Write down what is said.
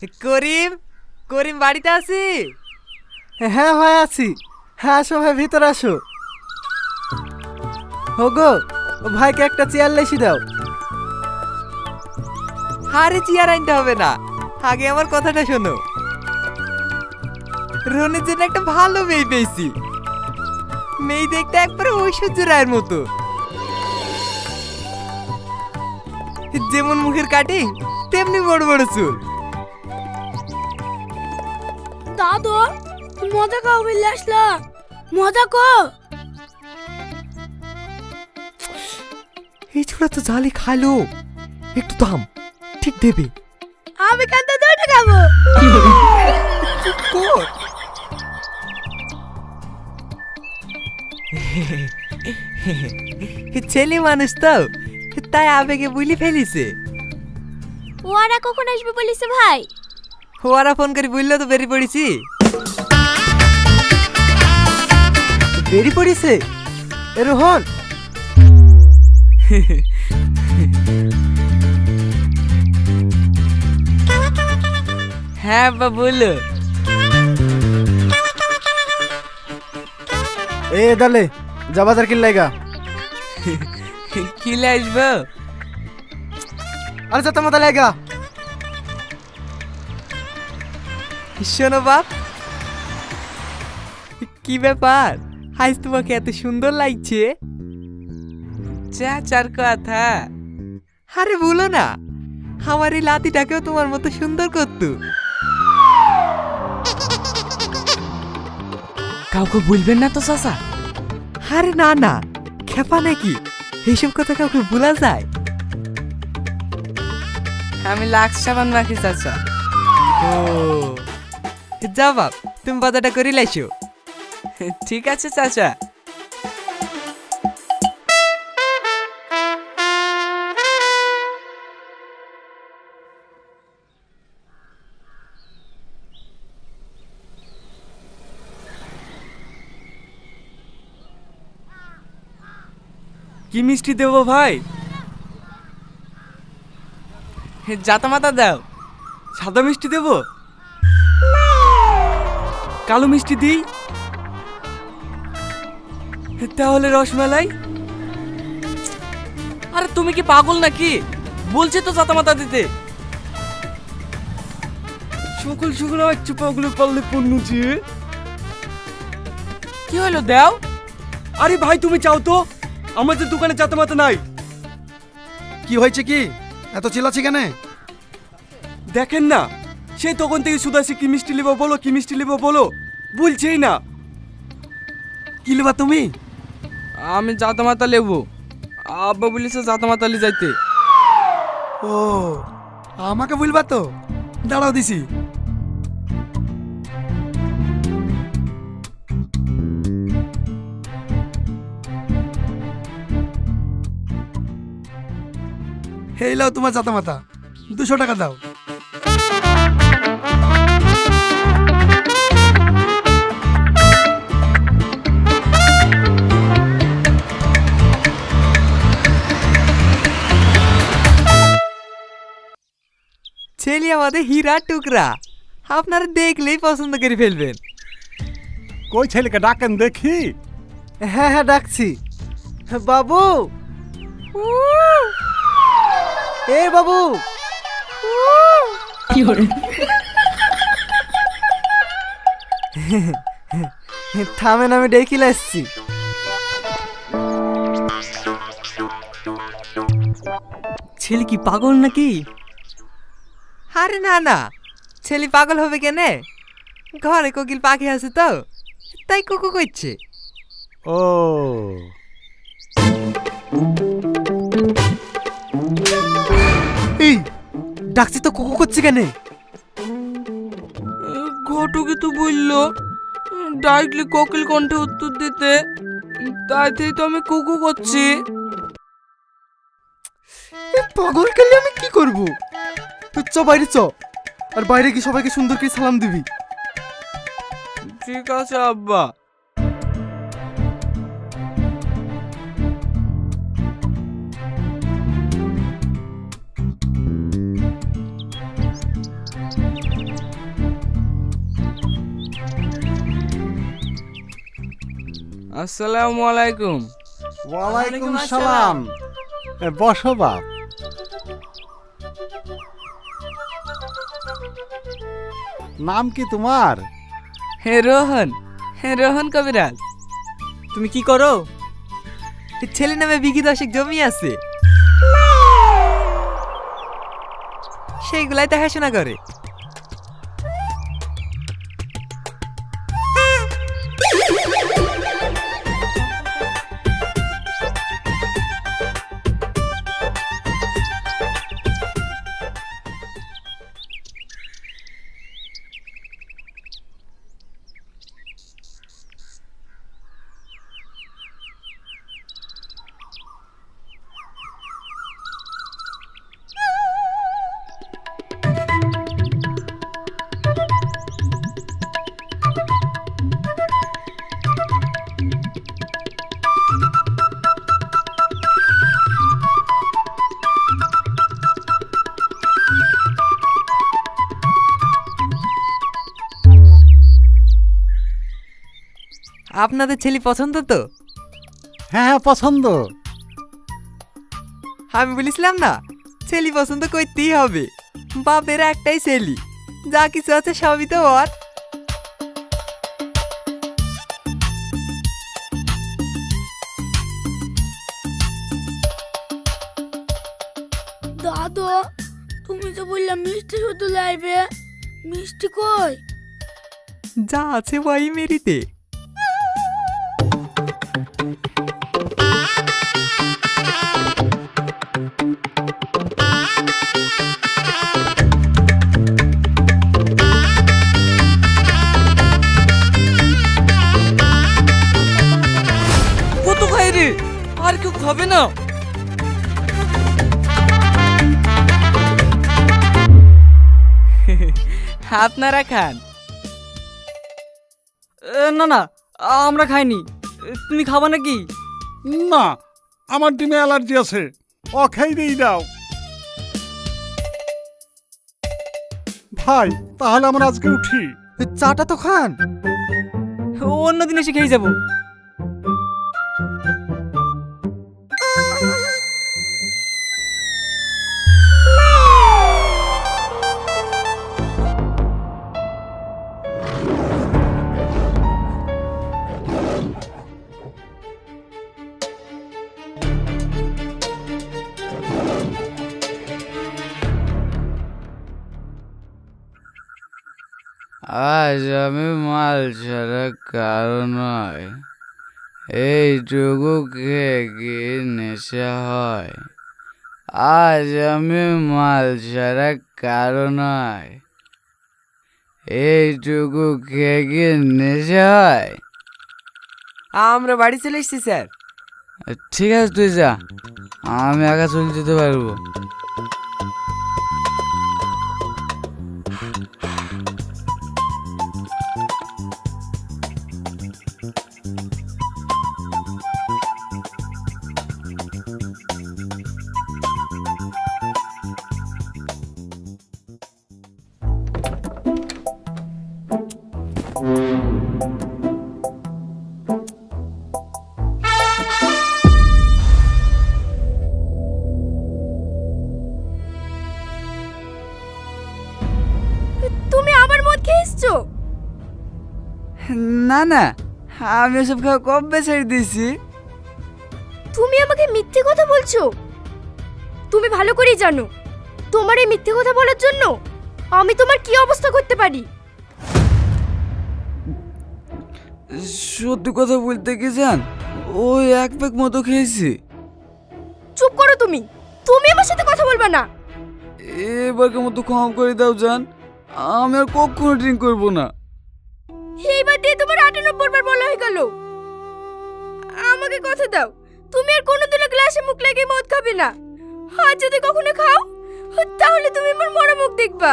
করিম করিম বাড়িতে আছি হ্যাঁ ভাই আছি। হ্যাঁ আসো ভাই ভিতরে আসো। হোগো ভাইকে একটা চেয়ার লেসি দাও। আরে চেয়ার আনতে হবে না। আগে আমার কথাটা শোনো। রনির জন্য একটা ভালো মেয়ে পেয়েছি। মেয়ে দেখতে একবারে ঐশ্বর্য রায়ের মতো। যেমন মুখের কাটিং তেমনি বড় বড় চুল। দাদু মজা খাও বলে আসলা। মজা কো এই ছোড়া তো জালি খালো একটু দাম ঠিক দেবে। আমি কান্দা দুটো খাব। কর। ছেলে মানুষ তো তাই আবেগে বুলি ফেলিছে। ওরা কখন আসবে বলিস ভাই? ওরা ফোন করে বলল তো বেরিয়ে পড়েছি। বেরি পড়িছে? এ রোহন। হ্যাঁ বা বলল এ দালে যা বাজার কিন লাইগা কিলে আসব? আরে যা তোমাদের লাইগা শোনো বাপ কি ব্যাপার? আজ তোমাকে এত সুন্দর লাগছে। চাচার কথা। আরে বলো না। আমার এই লাতিটাকেও তোমার মতো সুন্দর করতো। কাউকে বলবেন না তো চাচা। আরে না না। খেপা নাকি? এইসব কথা কাউকে বলা যায়? আমি লাক্স সাবান মাখি চাচা। ও। যাও বাপ, তুমি বাজারটা করে লাইছো ঠিক আছে চাচা। কি মিষ্টি দেবো ভাই? জাতা মাতা দাও। সাদা মিষ্টি দেবো? কালো মিষ্টি দিই? তাহলে রসমালাই? আরে তুমি কি পাগল নাকি? বলছে তো চাতামাতা দিতে। সকল সকল আচ্ছা পাগলে পারলে পণ্য চেয়ে কি হলো দাও? আরে ভাই তুমি চাও তো? আমাদের দোকানে চাতামাতা নাই। কি হয়েছে কি? এত চিল্লাছি কেন? দেখেন না। সে তখন থেকে সুদাসি কি মিষ্টি নেব বলো কি মিষ্টি নেব বলো? বলছেই না। কি লেবা তুমি? আমি জাতা মাতা লেবো। আব্বা বলিছে জাতা মাতা লি যাইতে। ও আমাকে বলবা তো? দাঁড়াও দিছি। এই লাও তোমার জাতা মাতা দুশো টাকা দাও। ছেলে আমাদের হীরা টুকরা। আপনারা দেখলেই পছন্দ করে ফেলবেন। কই ছেলেকে ডাকেন দেখি। হ্যাঁ হ্যাঁ ডাকছি। বাবু! এ বাবু! থামেন আমি ডেকিলে আসছি। ছেলে কি পাগল নাকি? আরে না না। ছেলে পাগল হবে কেনে? ঘরে কোকিল পাখি আছে তো তাই কুকু করছে। ও। এই ডাকছি তো কুকু করছি কেন? ঘটকে তো বলল ডাইরেক্টলি কোকিল কণ্ঠে উত্তর দিতে তাই থেকে তো আমি কুকু করছি। পাগল কালে আমি কি করব? চ বাইরে চ। আর বাইরে কি সবাইকে সুন্দর করে সালাম দিবি। ঠিক আছে আব্বা। আসসালামু আলাইকুম। ওয়ালাইকুম সালাম। বসো বাপ। নাম কি তোমার? হে রোহন হে রোহন কবিরাজ। তুমি কি করো? ছেলে নামে বিঘি দশেক জমি আছে। সেইগুলাই দেখাশোনা করে। আপনাদের ছেলে পছন্দ তো? হ্যাঁ হ্যাঁ পছন্দ। আমি বলেছিলাম না ছেলে পছন্দ করতেই হবে। বাপের একটাই ছেলে যা কিছু আছে সবই তো ওর। দাদু তুমি তো বললাম মিষ্টি শুধু লাইবে। মিষ্টি কই? যা আছে ওই মেরিতে। খাবে না। আপনারা খান। না না আমরা খাইনি। তুমি খাবা নাকি? না আমার ডিমে অ্যালার্জি আছে। অখাই দিয়ে দাও। ভাই তাহলে আমরা আজকে উঠি। চাটা তো খান। অন্য দিন এসে খেয়ে যাব। আজ আমি মাল ছাড়া কারও নয়। এইটুকু খেয়ে কি নেশা হয়? আজ আমি মাল ছাড়া কারও নয়। এইটুকু খেয়ে কি নেশা হয়? আমরা বাড়ি চলে এসেছি স্যার। ঠিক আছে তুই যা। আমি একা চলে যেতে পারব। না আমি ওসব খাওয়া কবে ছেড়ে দিয়েছি তুমি আমাকে মিথ্যে কথা বলছো? তুমি ভালো করেই জানো তোমার এই মিথ্যে কথা বলার জন্য আমি তোমার কি অবস্থা করতে পারি? সত্যি কথা বলতে কি জান ওই এক প্যাক মতো খেয়েছি। চুপ করো তুমি তুমি আমার সাথে কথা বলবে না। এবারকে মতো ক্ষমা করে দাও জান আমি আর কখনো ড্রিঙ্ক করব না। এইবার দিয়ে তোমার আটানব্বই বার বলা হয়ে গেল। আমাকে কথা দাও, তুমি আর কোনোদিনও গ্লাসে মুখ লাগিয়ে মদ খাবে না। আর যদি কখনো খাও, তাহলে তুমি আমার মরা মুখ দেখবা।